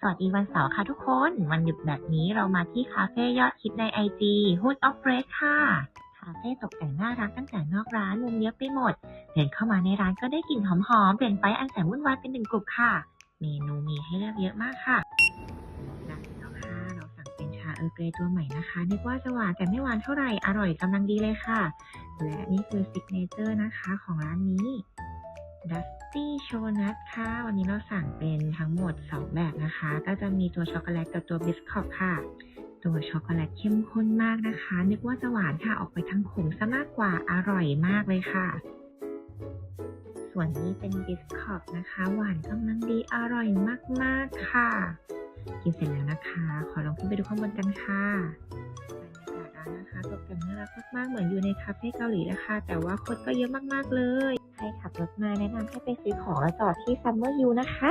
สวัสดีวันเสาร์ค่ะทุกคน วันหยุดแบบนี้เรามาที่คาเฟ่ยอดฮิตใน IG Hood of Bread ค่ะ คาเฟ่ตกแต่งน่ารักตั้งแต่นอกร้านมุมเยอะไปหมด เดินเข้ามาในร้านก็ได้กลิ่นหอมๆเปลี่ยนไปอันแสนวุ่นวายเป็นหนึ่งกลุ่มค่ะ เมนูมีให้เลือกเยอะมากค่ะได้แล้วค่ะ เราสั่งเป็นชาเออร์เกรตัวใหม่นะคะนึกว่าจะหวานแต่ไม่หวานเท่าไหร่อร่อยกำลังดีเลยค่ะ และนี่คือซิกเนเจอร์นะคะของร้านนี้ ดัสตี้โชนัทค่ะ วันนี้เราสั่งเป็นทั้งหมด 2 แบบนะคะ ก็จะมีตัวช็อกโกแลตกับตัวบิสคอตค่ะ ตัวช็อกโกแลตเข้มข้นมากนะคะ นึกว่าจะหวานค่ะ ออกไปทางขมซะมากกว่า อร่อยมากเลยค่ะ ส่วนนี้เป็นบิสคอตนะคะ หวานกำลังดี อร่อยมากๆค่ะ กินเสร็จแล้วนะคะ ขอลองขึ้นไปดูข้างบนกันค่ะบรรยากาศร้านนะคะตกแต่งน่ารักมากๆ เหมือนอยู่ในคาเฟ่เกาหลีนะคะ แต่ว่าคนก็เยอะมากๆเลย ขับรถมาแนะนำให้ไปซื้อของแล้วจอดที่ซัมเมอร์ยูนะคะ